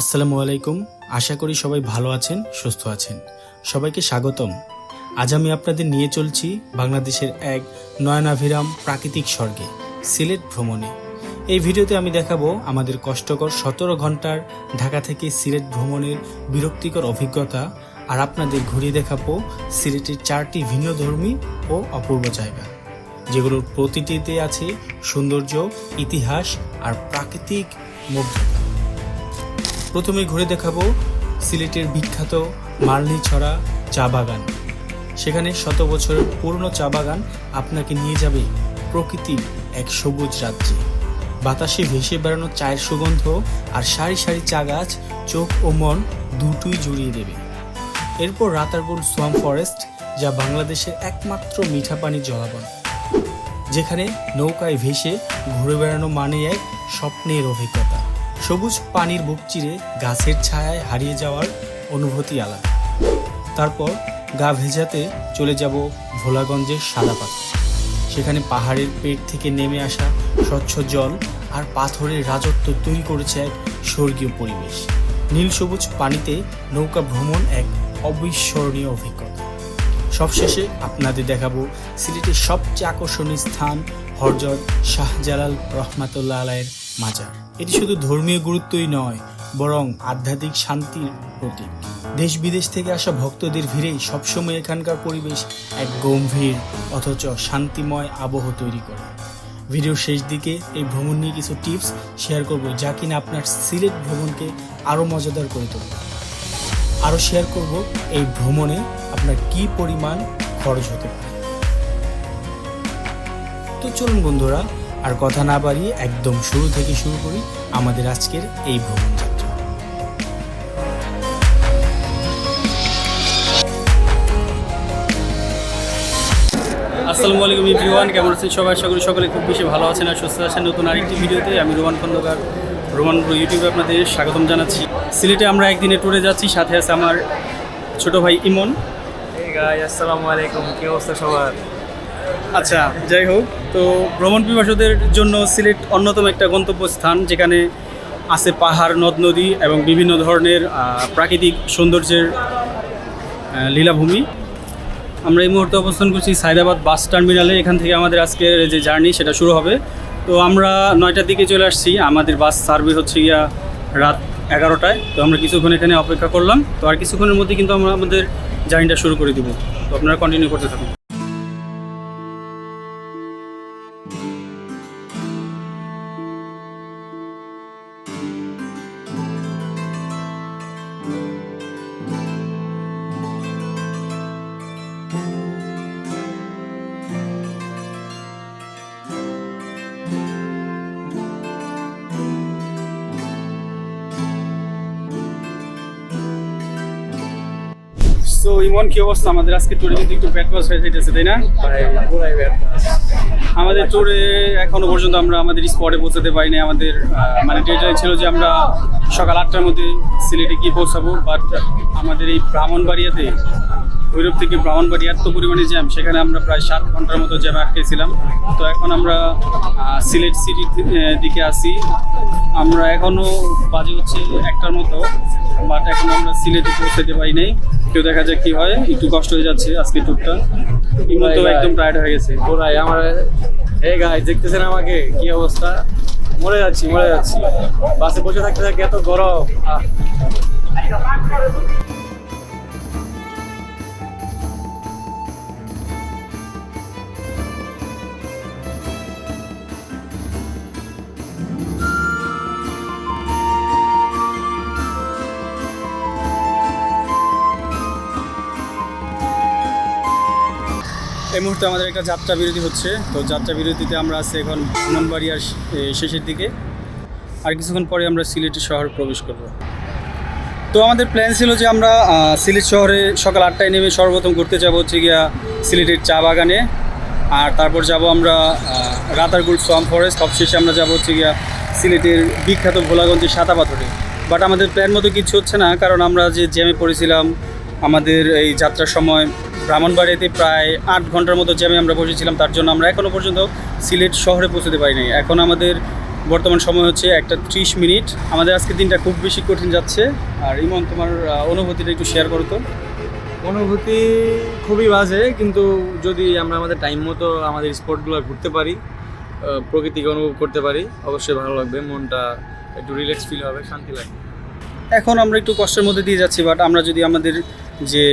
আসসালামু আলাইকুম। আশা করি সবাই ভালো আছেন, সুস্থ আছেন। সবাইকে স্বাগতম। আজ আমি আপনাদের নিয়ে চলছি বাংলাদেশের এক নয়নাভিরাম প্রাকৃতিক স্বর্গে, সিলেট ভ্রমণে। এই ভিডিওতে আমি দেখাবো আমাদের কষ্টকর সতেরো ঘণ্টার ঢাকা থেকে সিলেট ভ্রমণের বিরক্তিকর অভিজ্ঞতা আর আপনাদের ঘুরিয়ে দেখাবো সিলেটের চারটি ভিন্নধর্মী ও অপূর্ব জায়গা, যেগুলোর প্রতিটিতে আছে সৌন্দর্য, ইতিহাস আর প্রাকৃতিক মুগ্ধতা। প্রথমে ঘুরে দেখাবো সিলেটের বিখ্যাত মার্লি মালনীছড়া চা বাগান। সেখানে শত বছরের পুরনো চা বাগান আপনাকে নিয়ে যাবে প্রকৃতির এক সবুজ রাজ্যে। বাতাসে ভেসে বেড়ানো চায়ের সুগন্ধ আর সারি সারি চা গাছ চোখ ও মন দুটোই জুড়িয়ে দেবে। এরপর রাতারগুল সোয়াম ফরেস্ট, যা বাংলাদেশের একমাত্র মিঠা পানির জলাবন। যেখানে নৌকায় ভেসে ঘুরে বেড়ানো মানে এক স্বপ্নের অভিজ্ঞতা। সবুজ পানির বুক চিরে গাছের ছায়ায় হারিয়ে যাওয়ার অনুভূতি আলাদা। তারপর গা ভেজাতে চলে যাব ভোলাগঞ্জের সাদা পাথর। সেখানে পাহাড়ের পেট থেকে নেমে আসা স্বচ্ছ জল আর পাথরের রাজত্ব তৈরি করেছে এক স্বর্গীয় পরিবেশ। নীল সবুজ পানিতে নৌকা ভ্রমণ এক অবিস্মরণীয় অভিজ্ঞতা। সবশেষে আপনাদের দেখাবো সিলেটের সবচেয়ে আকর্ষণীয় স্থান হরজত শাহজালাল রহমাতুল্লাহ আলাইয়ের মাজার। এটি শুধু ধর্মীয় গুরুত্বই নয়, বরং আধ্যাত্মিক শান্তির প্রতীক। দেশ বিদেশ থেকে আসা ভক্তদের ভিড়েই সবসময় এখানকার পরিবেশ এক গম্ভীর, অথচ শান্তিময় আবহ তৈরি করে। ভিডিওর শেষ দিকে এই ভ্রমণ নিয়ে কিছু টিপস শেয়ার করব যা কিনা আপনার সিলেট ভ্রমণকে আরও মজাদার করে তুলবে আরও শেয়ার করব এই ভ্রমণে আপনার কি পরিমাণ খরচ হতে পারে। তো চলুন বন্ধুরা আর কথা না বাড়িয়ে একদম শুরু থেকে শুরু করি আমাদের আজকের এই ভ্রমণ যাত্রা। আসসালামু আলাইকুম এভরিওয়ান কেমন আছেন সবাই? আশা করি সকলে খুব বেশি ভালো আছেন আর সুস্থ আছেন। নতুন আরেকটি ভিডিওতে আমি রোমান খন্দকার রোমান ব্রো ইউটিউবে আপনাদের স্বাগতম জানাচ্ছি। সিলেটে আমরা একদিনে ট্যুরে যাচ্ছি সাথে আছে আমার ছোট ভাই ইমন। আসসালামু আলাইকুম কি অবস্থা সবার? আচ্ছা যাই হোক, তো ভ্রমণ পিপাসুদের জন্য সিলেট অন্যতম একটা গন্তব্যস্থান, যেখানে আছে পাহাড়, নদ, নদী এবং বিভিন্ন ধরনের প্রাকৃতিক সৌন্দর্যের লীলাভূমি। আমরা এই মুহূর্তে অবস্থান করছি সাইদাবাদ বাস টার্মিনালে, এখান থেকে আমাদের আজকের যে জার্নি, সেটা শুরু হবে। তো আমরা নয়টার দিকে চলে আসছি, আমাদের বাস সার্ভে হচ্ছে গিয়া রাত এগারোটায়। তো আমরা কিছুক্ষণ এখানে অপেক্ষা করলাম। তো আর কিছুক্ষণের মধ্যে কিন্তু আমরা আমাদের জার্নিটা শুরু করে দিব। তো আপনারা কন্টিনিউ করতে থাকুন। সো কি অবস্থা? আমাদের আজকে ট্যুরে কিন্তু একটু পাস হয়ে যেতেছে তাই না? আমাদের ট্যুরে এখনও পর্যন্ত আমরা আমাদের স্পটে পৌঁছাতে পারিনি আমাদের মানে ডেটাই ছিল যে আমরা সকাল আটটার মধ্যে সিলেটে গিয়ে পৌঁছাবো বাট আমাদের এই ব্রাহ্মণবাড়িয়াতে, ভৈরব থেকে ব্রাহ্মণবাড়ি এত পরিমাণে জ্যাম সেখানে আমরা প্রায় সাত ঘণ্টার মতো জ্যামে আটকেছিলাম। তো এখন আমরা সিলেট সিটির দিকে আসি আমরা এখনও বাজে হচ্ছে একটার মতো বাট এখন আমরা সিলেটে পৌঁছাতে পারি নাই। কেউ দেখা যাক কি হয়। একটু কষ্ট হয়ে যাচ্ছে আজকে টুকটা ইমন তো একদম টায়ার্ড হয়ে গেছে। পুরাই আমার এই গাই দেখতেছেন আমাকে? কি অবস্থা? মরে যাচ্ছি মরে যাচ্ছি। বাসে বসে থাকতে থাকতে এত গরম। এই মুহূর্তে আমাদের একটা যাত্রা বিরতি হচ্ছে। তো যাত্রা বিরতিতে আমরা আছি এখন ব্রাহ্মণবাড়িয়ার শেষের দিকে। আর কিছুক্ষণ পরে আমরা সিলেট শহর প্রবেশ করব। তো আমাদের প্ল্যান ছিল যে আমরা সিলেট শহরে সকাল আটটায় নেমে সর্বপ্রথম ঘুরতে যাব হচ্ছে গিয়া সিলেটের চা বাগানে। আর তারপর যাব আমরা রাতারগুল সোয়াম ফরেস্ট। সবশেষে আমরা যাব হচ্ছে গিয়া সিলেটের বিখ্যাত ভোলাগঞ্জের সাদা পাথরে। বাট আমাদের প্ল্যান মতো কিছু হচ্ছে না, কারণ আমরা যে জ্যামে পড়েছিলাম, আমাদের এই যাত্রার সময় ব্রাহ্মণবাড়িতে প্রায় আট ঘণ্টার মতো জ্যামে আমরা বসেছিলাম তার জন্য আমরা এখনও পর্যন্ত সিলেট শহরে পৌঁছতে পারিনি। এখন আমাদের বর্তমান সময় হচ্ছে একটা ত্রিশ মিনিট। আমাদের আজকে দিনটা খুব বেশি কঠিন যাচ্ছে। আর ইমন তোমার অনুভূতিটা একটু শেয়ার করো তো। অনুভূতি খুবই বাজে কিন্তু যদি আমরা আমাদের টাইম মতো আমাদের স্পটগুলো ঘুরতে পারি প্রকৃতিকে অনুভব করতে পারি অবশ্যই ভালো লাগবে মনটা একটু রিল্যাক্স ফিল হবে শান্তি লাগবে। এখন আমরা একটু কষ্টের মধ্যে দিয়ে যাচ্ছি বাট আমরা যদি আমাদের যে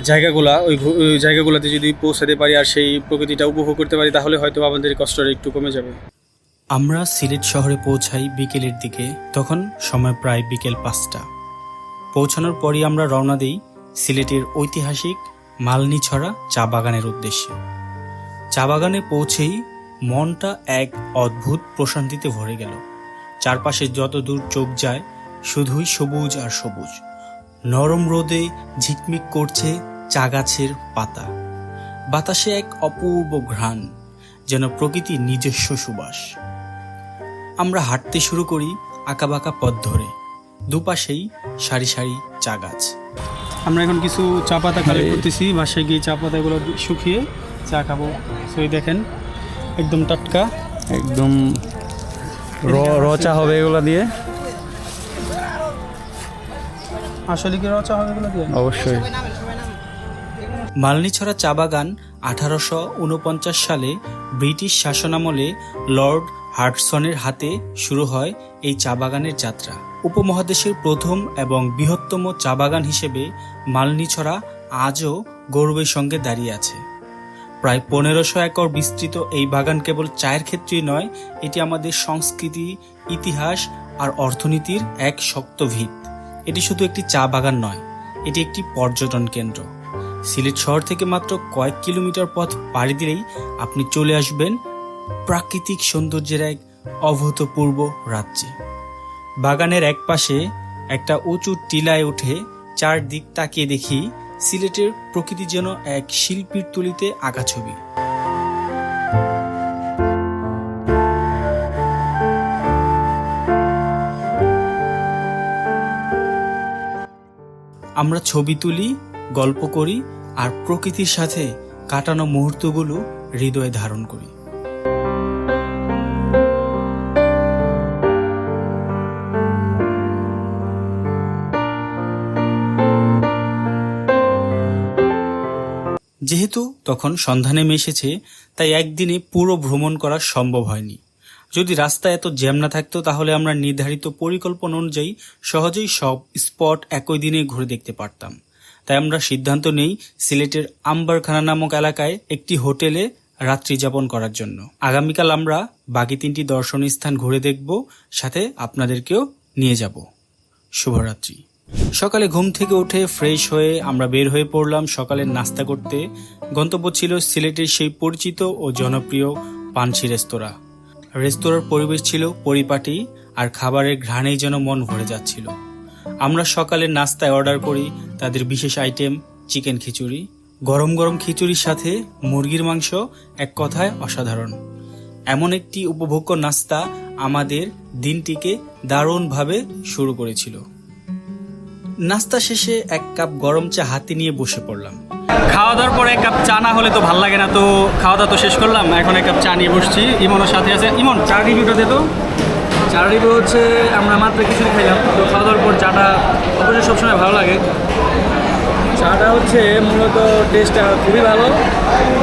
জায়গাগুলা, ওই জায়গাগুলোতে যদি পৌঁছাতে পারি আর সেই প্রকৃতিটা উপভোগ করতে পারি, তাহলে হয়তো আমাদের কষ্টটা একটু কমে যাবে। আমরা সিলেট শহরে পৌঁছাই বিকেলের দিকে, তখন সময় প্রায় বিকেল পাঁচটা। পৌঁছানোর পরই আমরা রওনা দিই সিলেটের ঐতিহাসিক মালনীছড়া চা বাগানের উদ্দেশ্যে। চা বাগানে পৌঁছেই মনটা এক অদ্ভুত প্রশান্তিতে ভরে গেল। চারপাশে যত দূর চোখ যায়, শুধুই সবুজ আর সবুজ। নরম রোদে ঝিকমিক করছে চা গাছের পাতা। বাতাসে এক অপূর্ব ঘ্রাণ যেন প্রকৃতির নিজস্ব সুবাস। আমরা হাঁটতে শুরু করি আঁকাবাঁকা পথ ধরে দুপাশেই সারি সারি চা গাছ আমরা এখন কিছু চা পাতা কালেক্ট করতেছি বাসায় গিয়ে চা পাতাগুলো শুকিয়ে চা খাব। সেই দেখেন একদম টাটকা। একদম র র চা হবে এগুলো দিয়ে। আসলে কি রচা হবে এগুলো দিয়ে? অবশ্যই। মালনীছড়া চা বাগান আঠারোশো উনপঞ্চাশ সালে ব্রিটিশ শাসনামলে লর্ড হার্টসনের হাতে শুরু হয় এই চা বাগানের যাত্রা। উপমহাদেশের প্রথম এবং বৃহত্তম চা বাগান হিসেবে মালনীছড়া আজও গৌরবের সঙ্গে দাঁড়িয়ে আছে। প্রায় পনেরোশো একর বিস্তৃত এই বাগান কেবল চায়ের ক্ষেত্রেই নয় এটি আমাদের সংস্কৃতি ইতিহাস আর অর্থনীতির এক শক্ত ভিত। এটি শুধু একটি চা বাগান নয়, এটি একটি পর্যটন কেন্দ্র। সিলেট শহর থেকে মাত্র কয়েক কিলোমিটার পথ পাড়ি দিলেই আপনি চলে আসবেন প্রাকৃতিক সৌন্দর্যের এক অভূতপূর্ব রাজ্যে। বাগানের এক পাশে একটা উঁচু টিলায় উঠে চারদিক তাকিয়ে দেখি সিলেটের প্রকৃতি যেন এক শিল্পীর তুলিতে আঁকা ছবি। আমরা ছবি তুলি, গল্প করি আর প্রকৃতির সাথে কাটানো মুহূর্তগুলো হৃদয়ে ধারণ করি। যেহেতু তখন সন্ধানে এসেছে তাই একদিনে পুরো ভ্রমণ করা সম্ভব হয়নি। যদি রাস্তায় এত জ্যাম না থাকতো, তাহলে আমরা নির্ধারিত পরিকল্পনা অনুযায়ী সহজেই সব স্পট একই দিনে ঘুরে দেখতে পারতাম। তাই আমরা সিদ্ধান্ত নেই সিলেটের আম্বারখানা নামক এলাকায় একটি হোটেলে রাত্রি যাপন করার জন্য। আগামীকাল আমরা বাকি তিনটি দর্শনীয় স্থান ঘুরে দেখব, সাথে আপনাদেরকেও নিয়ে যাব। শুভরাত্রি। সকালে ঘুম থেকে উঠে ফ্রেশ হয়ে আমরা বের হয়ে পড়লাম সকালের নাস্তা করতে। গন্তব্য ছিল সিলেটের সেই পরিচিত ও জনপ্রিয় পানসি রেস্তোরাঁ। রেস্তোরাঁর পরিবেশ ছিল পরিপাটি আর খাবারের ঘ্রাণেই যেন মন ভরে যাচ্ছিল। আমরা সকালের নাস্তায় অর্ডার করি তাদের বিশেষ আইটেম, চিকেন খিচুড়ি। গরম গরম খিচুড়ির সাথে মুরগির মাংস এক কথায় অসাধারণ। এমন একটি উপভোগ্য নাস্তা আমাদের দিনটিকে দারুণভাবে শুরু করেছিল। নাস্তা শেষে এক কাপ গরম চা হাতে নিয়ে বসে পড়লাম। খাওয়া দাওয়ার পরে এক কাপ চা না হলে তো ভালো লাগে না তো খাওয়া দাওয়া তো শেষ করলাম। এখন এক কাপ চা নিয়ে বসছি। ইমনের সাথে আছে। ইমন চা রিভিউটা দে তো। চার রিভিউ হচ্ছে আমরা মাত্র কিছু খাইলাম। তো খাওয়া দাওয়ার পর চাটা অবশ্যই সবসময় ভালো লাগে। চাটা হচ্ছে মূলত টেস্টটা খুবই ভালো।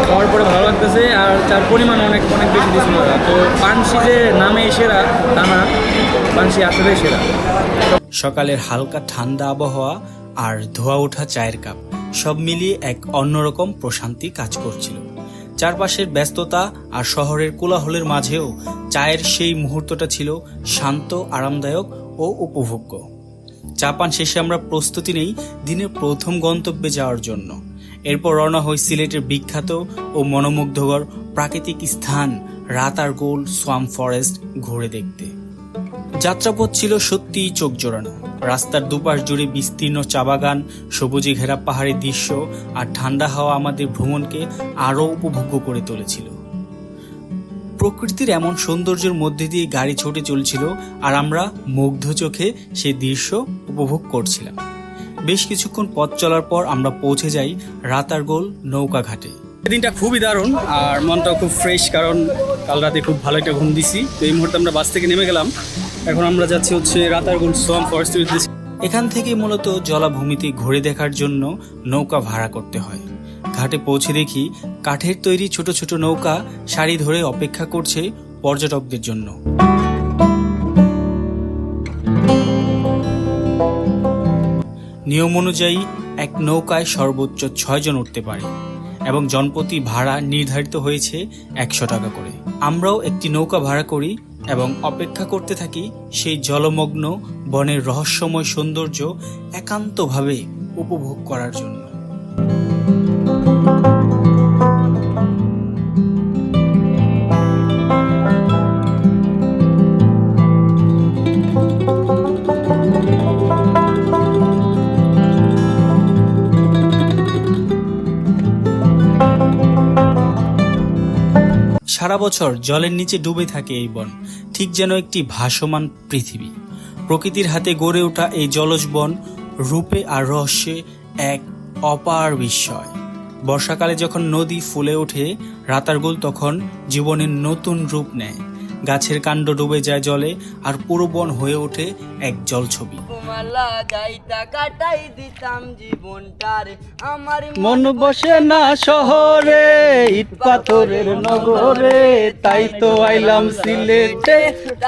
খাওয়ার পরে ভালো লাগতেছে আর চার পরিমাণ অনেক অনেক বেশি দিয়েছিল ওরা। তো পানসি যে নামে সেরা তা না। পানসি আসলে সেরা। সকালের হালকা ঠান্ডা আবহাওয়া আর ধোয়া ওঠা চায়ের কাপ। সব মিলিয়ে এক অন্যরকম প্রশান্তি কাজ করছিল। চারপাশের ব্যস্ততা আর শহরের কোলাহলের মাঝেও চায়ের সেই মুহূর্তটা ছিল শান্ত, আরামদায়ক ও উপভোগ্য। চা পান শেষে আমরা প্রস্তুতি নেই দিনের প্রথম গন্তব্যে যাওয়ার জন্য। এরপর রওনা হই সিলেটের বিখ্যাত ও মনোমুগ্ধকর প্রাকৃতিক স্থান রাতার গোল সোয়াম ফরেস্ট ঘুরে দেখতে। যাত্রাপথ ছিল সত্যিই চোখ জোড়ানো। রাস্তার দুপাশ জুড়ে বিস্তীর্ণ চা বাগান, সবুজে ঘেরা পাহাড়ি দৃশ্য আর ঠান্ডা হাওয়া আমাদের ভ্রমণকে আরও উপভোগ্য করে তুলেছিল। প্রকৃতির এমন সৌন্দর্যের মধ্যে দিয়ে গাড়ি ছুটে চলছিল আর আমরা মুগ্ধ চোখে সেই দৃশ্য উপভোগ করছিলাম। বেশ কিছুক্ষণ পথ চলার পর আমরা পৌঁছে যাই রাতারগোল নৌকা ঘাটে দিনটা খুবই দারুণ আর মনটাও খুব ফ্রেশ কারণ কাল রাতে খুব ভালো একটা ঘুম দিছি। তো এই মুহূর্তে আমরা বাস থেকে নেমে গেলাম। এখন আমরা যাচ্ছি হচ্ছে রাতারগুল সোয়াম উদ্দেশ্যে। এখান থেকে মূলত জলাভূমিতে ঘুরে দেখার জন্য নৌকা ভাড়া করতে হয়। ঘাটে পৌঁছে দেখি কাঠের তৈরি ছোট ছোট নৌকা সারি ধরে অপেক্ষা করছে পর্যটকদের জন্য। নিয়ম অনুযায়ী এক নৌকায় সর্বোচ্চ ছয়জন উঠতে পারে। এবং জনপ্রতি ভাড়া নির্ধারিত হয়েছে একশো টাকা করে। আমরাও একটি নৌকা ভাড়া করি এবং অপেক্ষা করতে থাকি সেই জলমগ্ন বনের রহস্যময় সৌন্দর্য একান্তভাবে উপভোগ করার জন্য। সারা বছর জলের নিচে ডুবে থাকে এই বন। ঠিক যেন একটি ভাসমান পৃথিবী। প্রকৃতির হাতে গড়ে ওঠা এই জলজ বন রূপে আর রহস্যে এক অপার বিস্ময়। বর্ষাকালে যখন নদী ফুলে ওঠে, রাতারগুল তখন জীবনের নতুন রূপ নেয়। গাছের কাণ্ড ডুবে যায় জলে আর পুরো বন হয়ে ওঠে এক জল ছবি মন বসে না শহরে ইট পাথরের নগরে। তাই তো আইলাম সিলেটে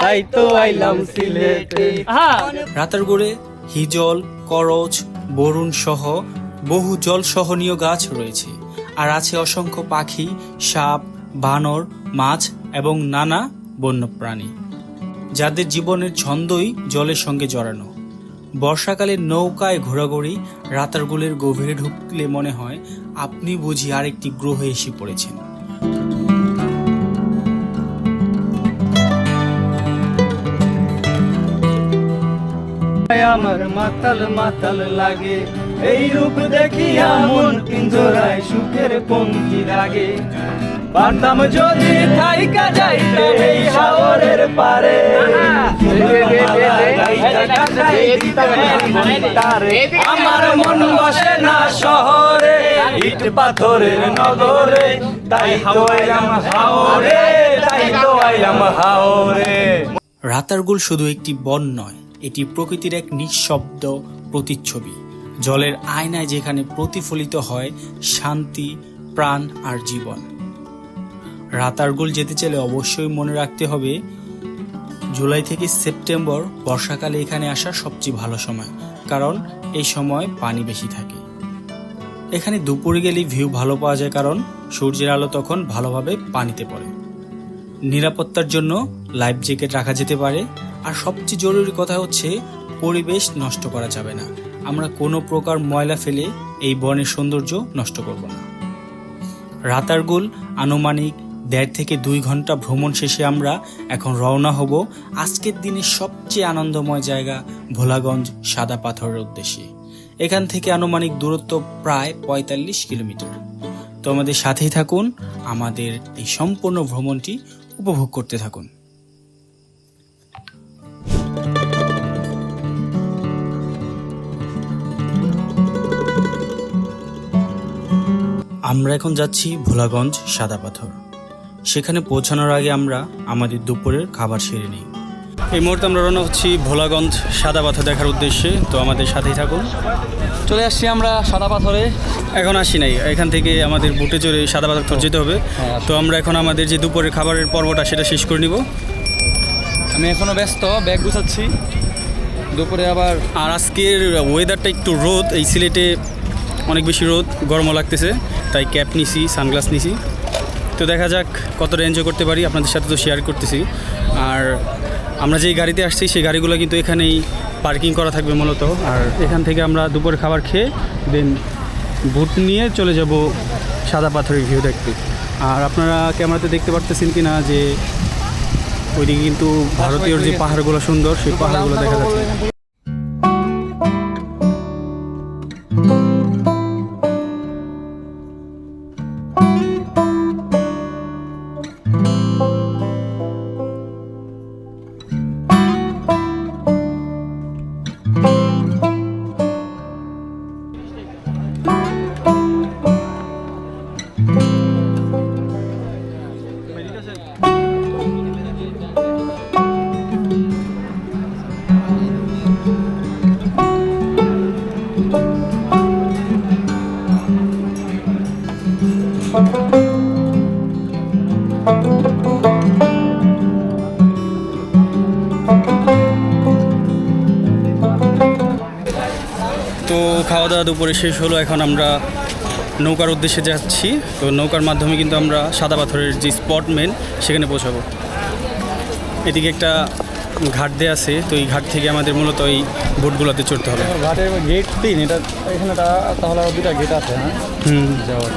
তাই তো আইলাম সিলেটে। রাতারগুড়ে হিজল করচ বরুণ সহ বহু জল সহনীয় গাছ রয়েছে। আর আছে অসংখ্য পাখি সাপ বানর মাছ এবং নানা বন্যপ্রাণী, যাদের জীবনের ছন্দই জলের সঙ্গে জড়ানো। বর্ষাকালে নৌকায় ঘোরাঘুরি, রাতারগুলের গভীরে ঢুকলে মনে হয় আপনি বুঝি আরেকটি গ্রহে এসে পড়েছেন। আমার মাতাল মাতাল লাগে, এই রূপ দেখিয়া মন পিঞ্জরায় সুখের পঙ্কি লাগে। পারতাম যদি থাইকা যাইতাম এই সাগরের পারে। আমার মন বসে না শহরে, ইট পাথরের নগরে। তাই তো আইলাম হাওরে, তাই তো আইলাম হাওরে। রাতারগুল শুধু একটি বন নয়, এটি প্রকৃতির এক নিঃশব্দ প্রতিচ্ছবি। জলের আয়নায় যেখানে প্রতিফলিত হয় শান্তি, প্রাণ আর জীবন। রাতারগুল যেতে চাইলে অবশ্যই মনে রাখতে হবে, জুলাই থেকে সেপ্টেম্বর বর্ষাকালে এখানে আসা সবচেয়ে ভালো সময়, কারণ এই সময় পানি বেশি থাকে। এখানে দুপুরে গেলে ভিউ ভালো পাওয়া যায়, কারণ সূর্যের আলো তখন ভালোভাবে পানিতে পড়ে। নিরাপত্তার জন্য লাইফ জ্যাকেট রাখা যেতে পারে, আর সবচেয়ে জরুরি কথা হচ্ছে পরিবেশ নষ্ট করা যাবে না। আমরা কোনো প্রকার ময়লা ফেলে এই বনের সৌন্দর্য নষ্ট করব না। রাতারগুল আনুমানিক দেড় থেকে দুই ঘণ্টা ভ্রমণ শেষে আমরা এখন রওনা হব আজকের দিনের সবচেয়ে আনন্দময় জায়গা ভোলাগঞ্জ সাদা পাথরের উদ্দেশ্যে। এখান থেকে আনুমানিক দূরত্ব প্রায় পঁয়তাল্লিশ কিলোমিটার। তো আমাদের সাথেই থাকুন, আমাদের এই সম্পূর্ণ ভ্রমণটি উপভোগ করতে থাকুন। আমরা এখন যাচ্ছি ভোলাগঞ্জ সাদা পাথর। সেখানে পৌঁছানোর আগে আমরা আমাদের দুপুরের খাবার সেরে নিই। এই মুহূর্তে আমরা রওনা হচ্ছি ভোলাগঞ্জ সাদা পাথর দেখার উদ্দেশ্যে। তো আমাদের সাথেই থাকুন। চলে আসছি আমরা সাদা পাথরে। এখন আসি নাই। এখান থেকে আমাদের বুটে চড়ে সাদা পাথর যেতে হবে। তো আমরা এখন আমাদের যে দুপুরের খাবারের পর্বটা সেটা শেষ করে নিব। আমি এখনও ব্যস্ত ব্যাগ গুছাচ্ছি। দুপুরে আবার আর আজকের ওয়েদারটা একটু রোদ। এই সিলেটে অনেক বেশি রোদ গরমও লাগতেছে। তাই ক্যাপ নিছি সানগ্লাস নিছি। তো দেখা যাক কত এনজয় করতে পারি। আপনাদের সাথে তো শেয়ার করতেছি। আর আমরা যেই গাড়িতে আসছি, সেই গাড়িগুলো কিন্তু এখানেই পার্কিং করা থাকবে মূলত। আর এখান থেকে আমরা দুপুরে খাবার খেয়ে দেন বুট নিয়ে চলে যাব সাদা পাথরের ভিউ দেখতে। আর আপনারা ক্যামেরাতে দেখতে পারতেছেন কি না যে ওইদিকে কিন্তু ভারতীয় যে পাহাড়গুলো সুন্দর, সেই পাহাড়গুলো দেখা যাচ্ছে। দুপুরে শেষ হলো এখন আমরা নৌকার উদ্দেশ্যে যাচ্ছি। তো নৌকার মাধ্যমে কিন্তু আমরা সাদা পাথরের যে স্পট মেন সেখানে পৌঁছাবো। এদিকে একটা ঘাট দেওয়া আছে তো এই ঘাট থেকে আমাদের মূলত এই বোটগুলোতে চড়তে হবে। ঘাটের গেট তিন এটা এখানে তাহলে দুটা গেট আছে হ্যাঁ? হুম। যাওয়ার।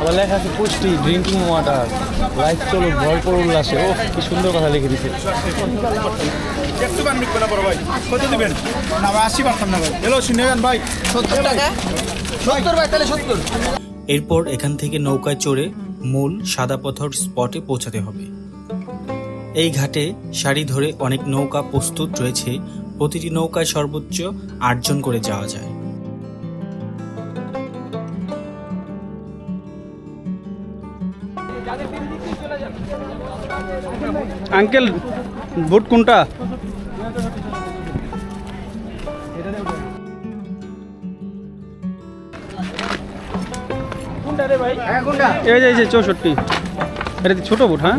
আবার লেখা আছে পুষ্টি ড্রিঙ্কিং ওয়াটার লাইফ চলো ভরপুর উল্লাসে। ও কি সুন্দর কথা লিখে দিছে। একটু গান লিখবে না বড় ভাই। কত দিবেন? না আশি পারতাম না ভাই। এলো শুনে যান ভাই। সত্তর টাকা সত্তর ভাই তাহলে সত্তর। এরপর এখান থেকে নৌকায় চড়ে মূল সাদা পাথর স্পটে পৌঁছাতে হবে। এই ঘাটে সারি ধরে অনেক নৌকা প্রস্তুত রয়েছে। প্রতিটি নৌকায় সর্বোচ্চ আটজন করে যাওয়া যায়। আঙ্কেল বুট কোনটা? এই যে এই যে চৌষট্টি। এটা ছোট বুট হ্যাঁ?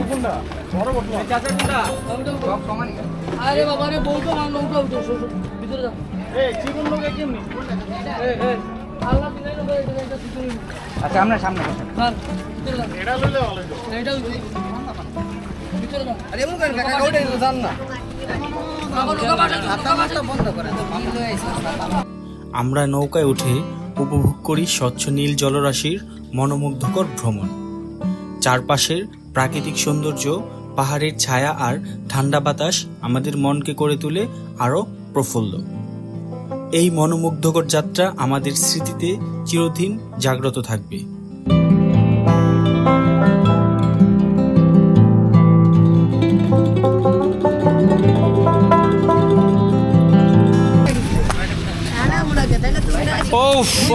আচ্ছা আমরা সামনে এটা আমরা নৌকায় উঠে উপভোগ করি স্বচ্ছ নীল জলরাশির মনোমুগ্ধকর ভ্রমণ। চারপাশের প্রাকৃতিক সৌন্দর্য পাহাড়ের ছায়া আর ঠান্ডা বাতাস আমাদের মনকে করে তুলে আরও প্রফুল্ল। এই মনোমুগ্ধকর যাত্রা আমাদের স্মৃতিতে চিরদিন জাগ্রত থাকবে।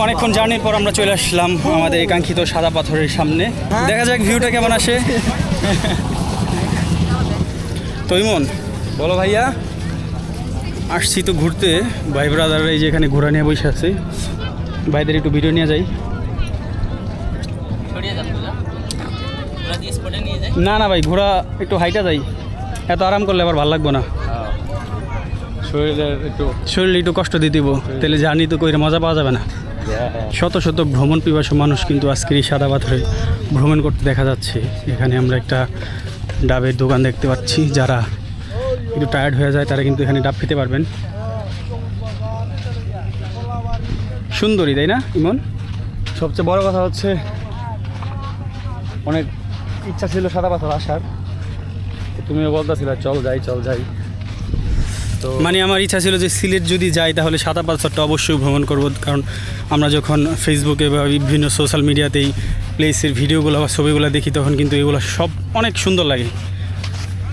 অনেকক্ষণ জার্নির পর আমরা চলে আসলাম আমাদের একাঙ্ক্ষিত সাদা পাথরের সামনে। দেখা যাক ভিউটা কেমন আসে। তৈমন বলো ভাইয়া আসছি তো ঘুরতে। ভাই ব্রাদার এই যে এখানে ঘোরা নিয়ে বসে আছে। ভাইদের একটু ভিডিও নিয়ে যাই। না না ভাই ঘোরা একটু হাইটা যাই। এত আরাম করলে আবার ভালো লাগবো না। শরীরের একটু শরীরে একটু কষ্ট দিয়ে দিব তাহলে জার্নি তো কইরে মজা পাওয়া যাবে না। শত শত ভ্রমণ পিপাসু মানুষ কিন্তু আজকের এই সাদা পাথরে ভ্রমণ করতে দেখা যাচ্ছে। এখানে আমরা একটা ডাবের দোকান দেখতে পাচ্ছি, যারা একটু টায়ার্ড হয়ে যায়, তারা কিন্তু এখানে ডাব খেতে পারবেন। সুন্দরী, তাই না, ইমন? সবচেয়ে বড় কথা হচ্ছে, অনেক ইচ্ছা ছিল সাদা পাথর আসার। তুমিও বলতেছিলে, চল যাই চল যাই। তো মানে আমার ইচ্ছা ছিল যে সিলেট যদি যাই তাহলে সাদা পাথরটা অবশ্যই ভ্রমণ করব। কারণ আমরা যখন ফেসবুকে বা বিভিন্ন সোশ্যাল মিডিয়াতেই প্লেসের ভিডিওগুলো বা ছবিগুলো দেখি তখন কিন্তু এগুলো সব অনেক সুন্দর লাগে।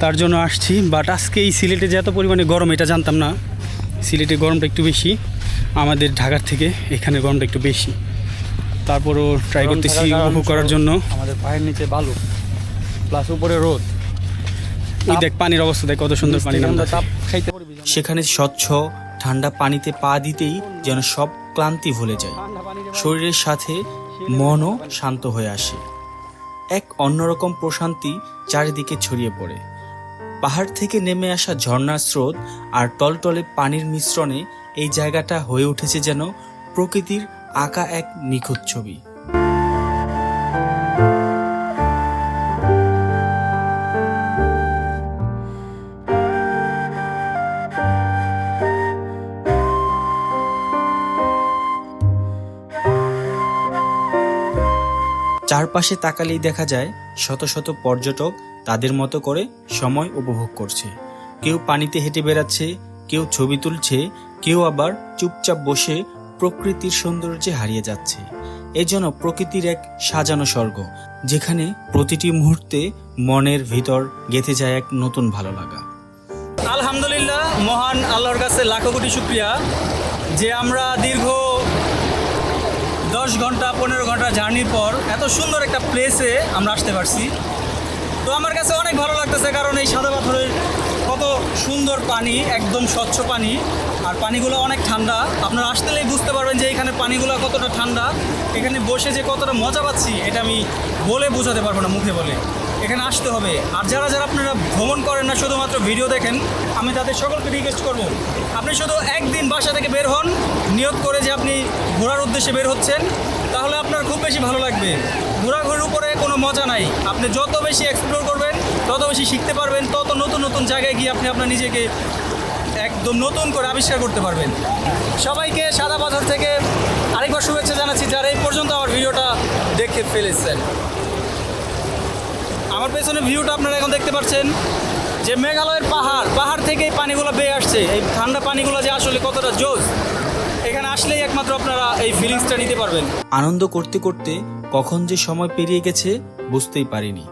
তার জন্য আসছি। বাট আজকে এই সিলেটে যে এত পরিমাণে গরম এটা জানতাম না। সিলেটে গরমটা একটু বেশি আমাদের ঢাকার থেকে এখানে গরমটা একটু বেশি। তারপরও ট্রাই করতেছি উপভোগ করার জন্য। আমাদের পায়ের নিচে বালু প্লাস উপরে রোদ। এই দেখ পানির অবস্থা দেখ কত সুন্দর পানি আমরা সেখানে স্বচ্ছ, ঠান্ডা পানিতে পা দিতেই যেন সব ক্লান্তি ভুলে যায়। শরীরের সাথে মনও শান্ত হয়ে আসে। এক অন্যরকম প্রশান্তি চারিদিকে ছড়িয়ে পড়ে। পাহাড় থেকে নেমে আসা ঝর্ণার স্রোত আর টলটলে পানির মিশ্রণে এই জায়গাটা হয়ে উঠেছে যেন প্রকৃতির আঁকা এক নিখুঁত ছবি। চারপাশে তাকালেই দেখা যায় শত শত পর্যটক তাদের মতো করে সময় উপভোগ করছে। কেউ পানিতে হেঁটে বেড়াচ্ছে, কেউ ছবি তুলছে, কেউ আবার চুপচাপ বসে প্রকৃতির সৌন্দর্যে হারিয়ে যাচ্ছে। এ যেন প্রকৃতির এক সাজানো স্বর্গ, যেখানে প্রতিটি মুহূর্তে মনের ভিতর গেঁথে যায় এক নতুন ভালো লাগা আলহামদুলিল্লাহ, মহান আল্লাহর কাছে লাখো কোটি শুক্রিয়া যে আমরা দীর্ঘ দশ ঘণ্টা, পনেরো ঘণ্টা জার্নির পর এত সুন্দর একটা প্লেসে আমরা আসতে পারছি। তো আমার কাছে অনেক ভালো লাগতেছে কারণ এই সাদা পাথরের কত সুন্দর পানি, একদম স্বচ্ছ পানি, আর পানিগুলো অনেক ঠান্ডা। আপনারা আসতেলেই বুঝতে পারবেন যে এখানে পানিগুলো কতটা ঠান্ডা। এখানে বসে যে কতটা মজা পাচ্ছি, এটা আমি বলে বোঝাতে পারব না মুখে বলে। এখানে আসতে হবে। আর যারা যারা আপনারা ভ্রমণ করেন না, শুধুমাত্র ভিডিও দেখেন, আমি তাদের সকলকে রিকোয়েস্ট করব। আপনি শুধু একদিন বাসা থেকে বের হন নিয়োগ করে যে আপনি ঘোরার উদ্দেশ্যে বের হচ্ছেন, তাহলে আপনার খুব বেশি ভালো লাগবে। ঘোরাঘুরির উপরে কোনো মজা নাই। আপনি যত বেশি এক্সপ্লোর করবেন, তত বেশি শিখতে পারবেন, তত নতুন নতুন জায়গায় গিয়ে আপনি আপনার নিজেকে একদম নতুন করে আবিষ্কার করতে পারবেন। সবাইকে সাদা বাজার থেকে আরেকবার শুভেচ্ছা জানাচ্ছি, যারা এই পর্যন্ত আমার ভিডিওটা দেখে ফেলেছেন। আমার পেছনে ভিউটা আপনারা এখন দেখতে পাচ্ছেন যে মেঘালয়ের পাহাড় পাহাড় থেকে এই পানিগুলো বেয়ে আসছে। এই ঠান্ডা পানিগুলো যে আসলে কতটা জোস এখানে আসলেই একমাত্র আপনারা এই ফিলিংসটা নিতে পারবেন। আনন্দ করতে করতে কখন যে সময় পেরিয়ে গেছে, বুঝতেই পারিনি।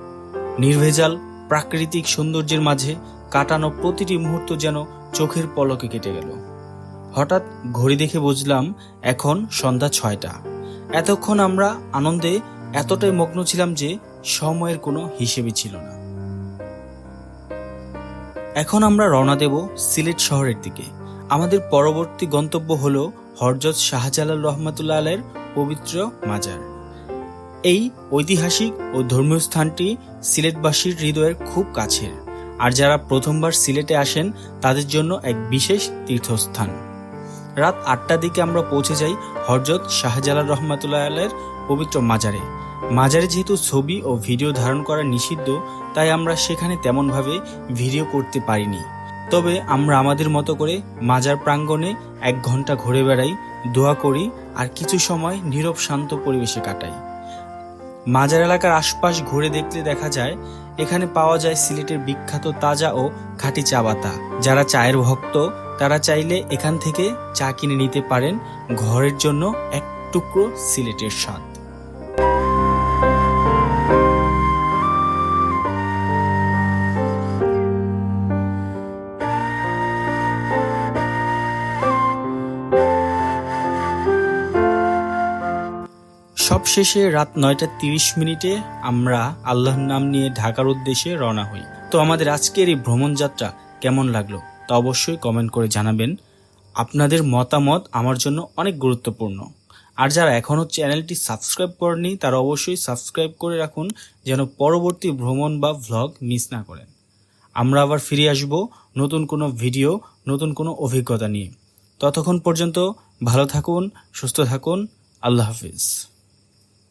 নির্ভেজাল, প্রাকৃতিক সৌন্দর্যের মাঝে কাটানো প্রতিটি মুহূর্ত যেন চোখের পলকে কেটে গেল। হঠাৎ ঘড়ি দেখে বুঝলাম, এখন সন্ধ্যা ছয়টা। এতক্ষণ আমরা আনন্দে এতটাই মগ্ন ছিলাম যে সময়ের কোনো হিসেবই ছিল না। এখন আমরা রওনা দেব সিলেট শহরের দিকে। আমাদের পরবর্তী গন্তব্য হল হরজত শাহজালাল রহমাতুল্লাহ আলের পবিত্র মাজার। এই ঐতিহাসিক ও ধর্মীয় স্থানটি সিলেটবাসীর হৃদয়ের খুব কাছের। আর যারা প্রথমবার সিলেটে আসেন, তাদের জন্য এক বিশেষ তীর্থস্থান। রাত আটটার দিকে আমরা পৌঁছে যাই হরজত শাহজালাল রহমাতুল্লাহ আলের পবিত্র মাজারে। মাজারে যেহেতু ছবি ও ভিডিও ধারণ করা নিষিদ্ধ, তাই আমরা সেখানে তেমনভাবে ভিডিও করতে পারিনি। তবে আমরা আমাদের মতো করে মাজার প্রাঙ্গণে এক ঘণ্টা ঘুরে বেড়াই, দোয়া করি আর কিছু সময় নীরব শান্ত পরিবেশে কাটাই। মাজার এলাকার আশপাশ ঘুরে দেখলে দেখা যায়, এখানে পাওয়া যায় সিলেটের বিখ্যাত তাজা ও খাঁটি চা বাতা। যারা চায়ের ভক্ত, তারা চাইলে এখান থেকে চা কিনে নিতে পারেন ঘরের জন্য এক টুকরো সিলেটের স্বাদ। সবশেষে রাত নয়টা তিরিশ মিনিটে আমরা আল্লাহর নাম নিয়ে ঢাকার উদ্দেশ্যে রওনা হই। তো আমাদের আজকের এই ভ্রমণ যাত্রা কেমন লাগল তা অবশ্যই কমেন্ট করে জানাবেন। আপনাদের মতামত আমার জন্য অনেক গুরুত্বপূর্ণ। আর যারা এখনও চ্যানেলটি সাবস্ক্রাইব করেনি তারা অবশ্যই সাবস্ক্রাইব করে রাখুন, যেন পরবর্তী ভ্রমণ বা ভ্লগ মিস না করেন। আমরা আবার ফিরে আসব নতুন কোনো ভিডিও নতুন কোনো অভিজ্ঞতা নিয়ে। ততক্ষণ পর্যন্ত ভালো থাকুন, সুস্থ থাকুন, আল্লাহ হাফিজ।